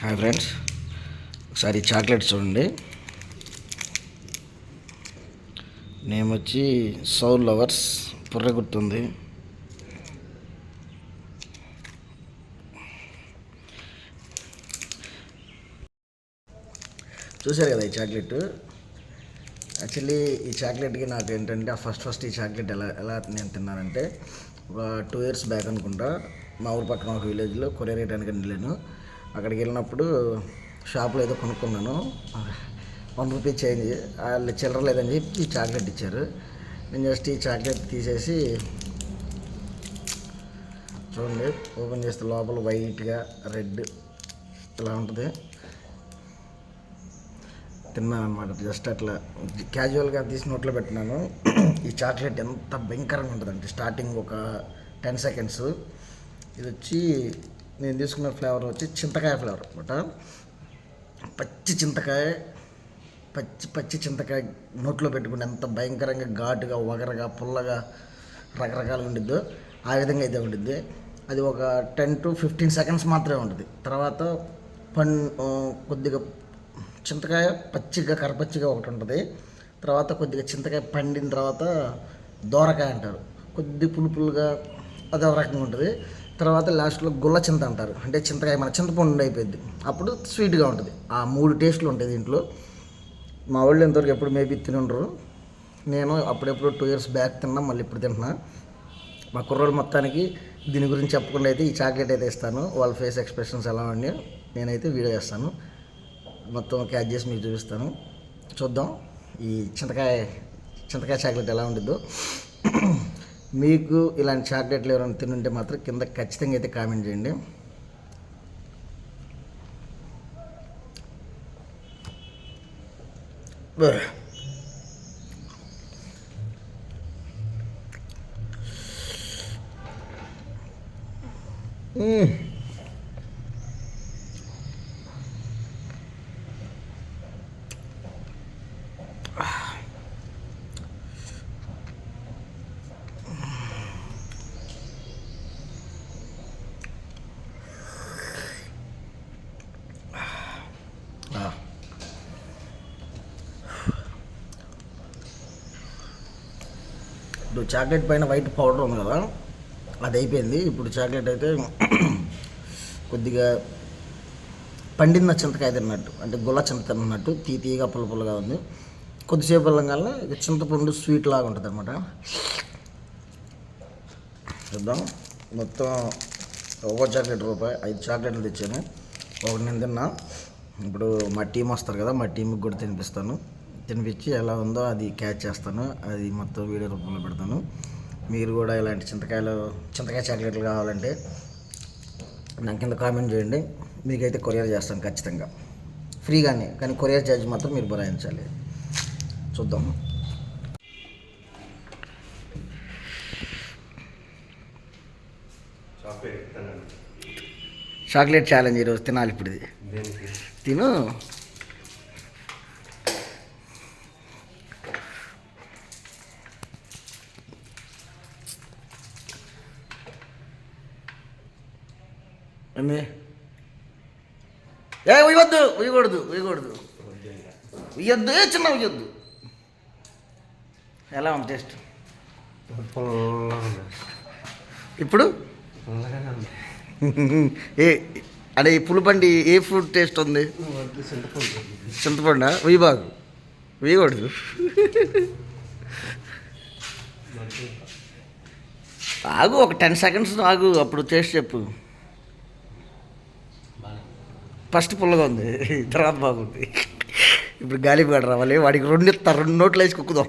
Hi friends. ఒకసారి chocolate చూడండి. Name వచ్చి సౌల్ లవర్స్. పుర్ర గుర్తుంది. చూసారు కదా ఈ చాక్లెట్? యాక్చువల్లీ ఈ చాక్లెట్కి నాకు ఏంటంటే ఫస్ట్ ఫస్ట్ ఈ చాక్లెట్ ఎలా ఎలా నేను తిన్నానంటే ఒక టూ ఇయర్స్ బ్యాక్ అనుకుంటా మా ఊరు పక్కన ఒక విలేజ్లో కొరియర్ వేయడానికి వెళ్ళాను. అక్కడికి వెళ్ళినప్పుడు షాప్లో ఏదో కొనుక్కున్నాను. వన్ రూపీ చేంజ్ వాళ్ళు చిల్లర లేదని చెప్పి ఈ చాక్లెట్ ఇచ్చారు. నేను జస్ట్ ఈ చాక్లెట్ తీసేసి చూడండి ఓపెన్ చేస్తే లోపల వైట్గా రెడ్ ఇలా ఉంటుంది. తిన్నాను అనమాట జస్ట్ అట్లా. క్యాజువల్గా తీసి నోట్లో పెట్టినాను. ఈ చాక్లెట్ ఎంత భయంకరంగా ఉంటుందంటే స్టార్టింగ్ ఒక టెన్ సెకండ్స్ ఇది వచ్చి నేను తీసుకున్న ఫ్లేవర్ వచ్చి చింతకాయ ఫ్లేవర్ అనమాట పచ్చి చింతకాయ పచ్చి పచ్చి చింతకాయ నోట్లో పెట్టుకుని ఎంత భయంకరంగా ఘాటుగా వగరగా పుల్లగా రకరకాలు ఉండిద్దో ఆ విధంగా అయితే ఉండిద్ది. అది ఒక టెన్ టు ఫిఫ్టీన్ సెకండ్స్ మాత్రమే ఉంటుంది తర్వాత పన్ కొద్దిగా చింతకాయ పచ్చిగా కరపచ్చిగా ఒకటి ఉంటుంది. తర్వాత కొద్దిగా చింతకాయ పండిన తర్వాత దోరకాయ అంటారు. కొద్ది పులుపులుగా అదో రకంగా ఉంటుంది. తర్వాత లాస్ట్లో గుల్ల చింత అంటారు. అంటే చింతకాయ మన చింతపండు అయిపోయింది అప్పుడు స్వీట్గా ఉంటుంది. ఆ మూడు టేస్ట్లు ఉంటాయి దీంట్లో. మా వాళ్ళు ఇంతవరకు ఎప్పుడు మేబీ తినుండరు నేను అప్పుడెప్పుడు టూ ఇయర్స్ బ్యాక్ తిన్నా మళ్ళీ ఇప్పుడు తింటున్నా. మా కుర్రోడు మొత్తానికి దీని గురించి చెప్పకుండా అయితే ఈ చాక్లెట్ అయితే ఇస్తాను. వాళ్ళ ఫేస్ ఎక్స్ప్రెషన్స్ ఎలా ఉండి నేనైతే వీడియో చేస్తాను. మొత్తం క్యాచ్ చేసి మీకు చూపిస్తాను. చూద్దాం ఈ చింతకాయ చింతకాయ చాక్లెట్ ఎలా ఉండిద్దో. మీకు ఇలాంటి చాక్లెట్లు ఎవరైనా తినుంటే మాత్రం కింద ఖచ్చితంగా అయితే కామెంట్ చేయండి Mm. చాక్లెట్ పైన వైట్ పౌడర్ ఉంది కదా అది అయిపోయింది ఇప్పుడు చాక్లెట్ అయితే కొద్దిగా పండిన చింతకాయ తిన్నట్టు అంటే గుల్ల చింత తిన్నట్టు తీ తీగా పుల్ల ఉంది. కొద్దిసేపు వెళ్ళంగానే ఇక చింతపండు స్వీట్ లాగా ఉంటుంది అనమాట చూద్దాం. మొత్తం ఒక్కో చాక్లెట్ రూపాయి ఐదు చాక్లెట్లు తెచ్చాను. ఒకటి నేను తిన్నా. ఇప్పుడు మా టీం వస్తారు కదా మా టీంకి కూడా తినిపిస్తాను. తినిపించి ఎలా ఉందో అది క్యాచ్ చేస్తాను. అది మొత్తం వీడియో రూపంలో పెడతాను. మీరు కూడా ఇలాంటి చింతకాయలు చింతకాయ చాక్లెట్లు కావాలంటే నా కింద కామెంట్ చేయండి. మీకైతే కొరియర్ చేస్తాను ఖచ్చితంగా. ఫ్రీగానే కానీ కొరియర్ ఛార్జ్ మాత్రం మీరు భరాయించాలి. చూద్దాం. చాక్లెట్ ఛాలెంజ్ ఈరోజు తినాలి ఇప్పుడు తిను. ఏంది ఏ ఉయ్యొద్దు ఉయ్యకూడదు ఉయ్యకూడదు. ఉయ్యొద్దు చిన్న ఉయ్యొద్దు. ఎలా ఉంది టేస్ట్? ఇప్పుడు? ఏ అదే ఈ పులిపండి ఏ ఫ్రూట్ టేస్ట్ ఉంది? చింతపండ? చింతపండు చింతపండు ఉయ్యబాగు ఉయ్యకూడదు. ఆగు ఒక టెన్ సెకండ్స్ ఆగు అప్పుడు టేస్ట్ చెప్పు. ఫస్ట్ పుల్లగా ఉంది. తర్వాత బాగుంది. ఇప్పుడు గాలి పడ రావాలి వాడికి రెండు ఇస్తా రెండు నోట్లు వేసి కుక్కుదాం.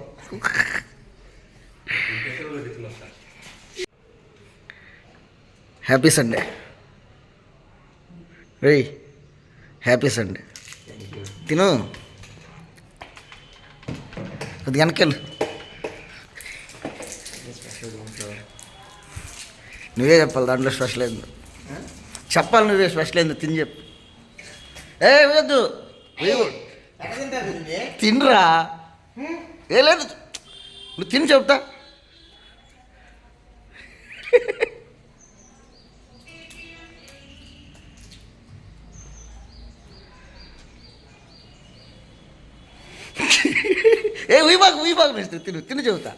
Happy Sunday. రే హ్యాపీ సండే. తిను. కొద్ది వెనకెళ్ళు. నువ్వే చెప్పాలి దాంట్లో స్పెషల్ ఏందో? చెప్పాలి నువ్వే స్పెషల్ ఏందో? తిని చెప్పు. ఏ వద్దు. తినరా? ఏ లేదు. నువ్వు తిని చెప్తా. ఏ వీబాకు వీబాకు మిస్టర్. తిను తిని చెబుతా.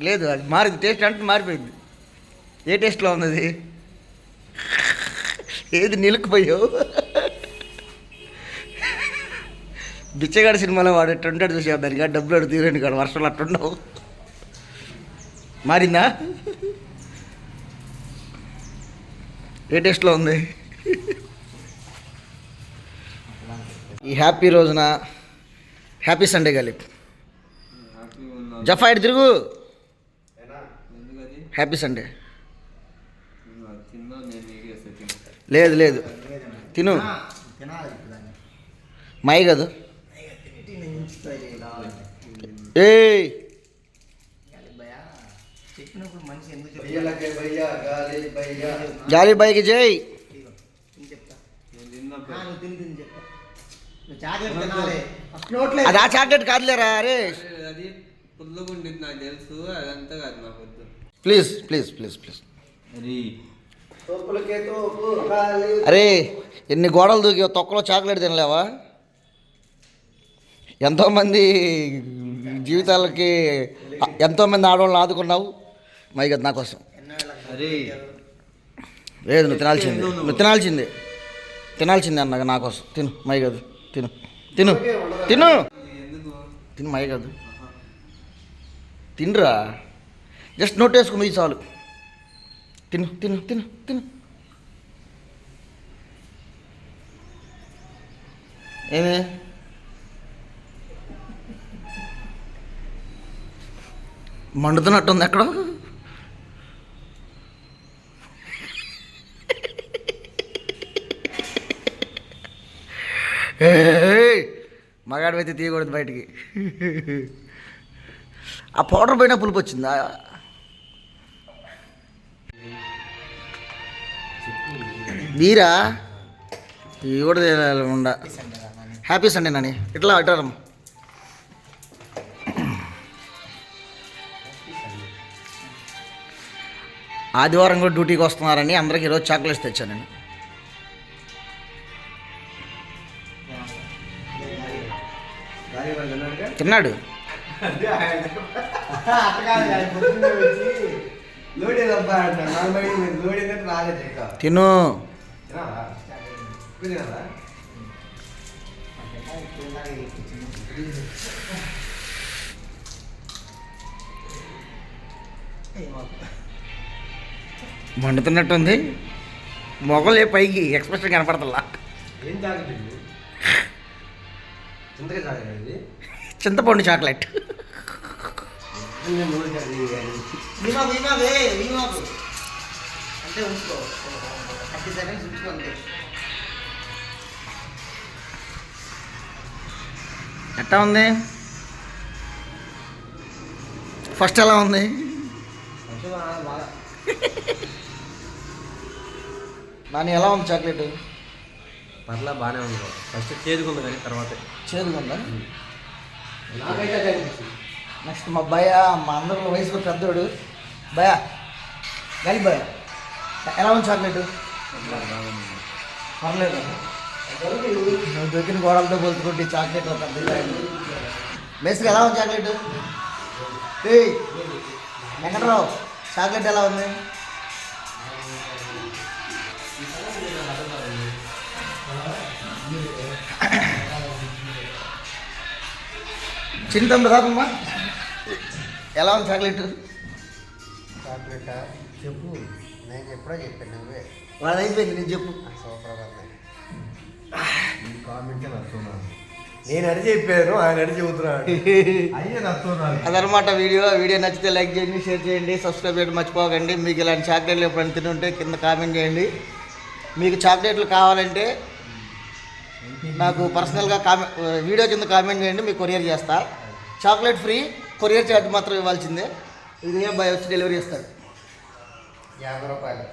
లేదు అది మారింది. టేస్ట్ అంటే మారిపోయింది. ఏ టేస్ట్లో ఉన్నది? ఏది నిలుకుపోయావు? బిచ్చగాడి సినిమాలో వాడు ఎట్టుంటాడు చూసావు దానికి డబ్బులు అడుగు తీరండి కాదు వర్షంలో అట్టుండవు మారిందా? ఏ టేస్ట్లో ఉంది. ఈ హ్యాపీ రోజున హ్యాపీ సండే కలిపి జఫా ఇటు తిరుగు. Happy Sunday. లేదు లేదు. తిను. మై కాదు. ఏ చెప్పినప్పుడు జాలి బైకి జై చాక్లెట్ అది ఆ చాక్లెట్ కాదులేరా అరే అది నాకు తెలుసు అదంతా కాదు నాకు వద్దు ప్లీజ్ ప్లీజ్ ప్లీజ్ ప్లీజ్. అరే ఎన్ని గోడలు దూకి తొక్కలో చాక్లెట్ తినలేవా? ఎంతోమంది జీవితాలకి ఎంతోమంది ఆడవాళ్ళని ఆదుకున్నావు? మై కదా నా కోసం. లేదు నువ్వు తినాల్సిందే. నువ్వు తినాల్సిందే. తినాల్సిందే అన్న నా కోసం. తిను మై కాదు తిను. తిను తిను. తిను మై కాదు తినరా. జస్ట్ నోట్ వేసుకుని చాలు. తిను తిను తిను తిను. ఏమే? మండుతున్నట్టుంది ఎక్కడ. మగాడి అయితే తీయకూడదు బయటికి. ఆ పౌడర్ పైన పులుపు వచ్చిందా? మీరా ఈ కూడా ఉండ. Happy Sunday Nani. ఇట్లా అటారం ఆదివారం కూడా డ్యూటీకి వస్తున్నారని అందరికి ఈరోజు చాక్లెట్స్ తెచ్చాను నేను. తిన్నాడు? తిను. మండుతున్నట్టుంది. మొగలే పైకి ఎక్స్ప్రెషన్ కనపడతలా. ఏం జాగ్రత్త చింతగా జాగ్రత్త ఇది? చింతపండు చాక్లెట్. ఎట్టా ఉంది? ఫస్ట్ ఎలా ఉంది? నాని ఎలా ఉంది చాక్లెట్? పర్లా బాగానే ఉంది ఫస్ట్ చేదుకుంది కానీ తర్వాత. అనిపించింది. నెక్స్ట్ మా భయ మా అందరిలో వయసులో పెద్దోడు. భయ గలి భయ ఎలా ఉంది చాక్లెట్? పర్లేదు. నువ్వు దొరికిన గోడలతో పోల్చుకుంటే ఈ చాక్లెట్ ఒక బేసిక్ ఎలా ఉంది చాక్లెట్? వెంకట్రావు చాక్లెట్ ఎలా ఉంది? చింతం రాదమ్మా ఎలా ఉంది చాక్లెట్ చాక్లెట్ చెప్పు. నేను ఎప్పుడో చెప్పాను నువ్వే. అయిపోయింది నేను చెప్పు. సూపర్ ఉంది. కామెంట్ నచ్చున్నాను నేను అడి చెప్పాను ఆయన అడి నచ్చున్నాను అదనమాట వీడియో. వీడియో నచ్చితే లైక్ చేయండి షేర్ చేయండి సబ్స్క్రైబ్ చేయడం మర్చిపోకండి. మీకు ఇలాంటి చాక్లెట్లు ఎప్పుడైనా తింటుంటే కింద కామెంట్ చేయండి. మీకు చాక్లెట్లు కావాలంటే నాకు పర్సనల్గా కామెంట్ వీడియో కింద కామెంట్ చేయండి మీకు కొరియర్ చేస్తా. చాక్లెట్ ఫ్రీ కొరియర్ ఛార్జ్ మాత్రం ఇవ్వాల్సిందే. ఇది ఏ బాయ్ వచ్చి డెలివరీ చేస్తాడు యాభై రూపాయలు.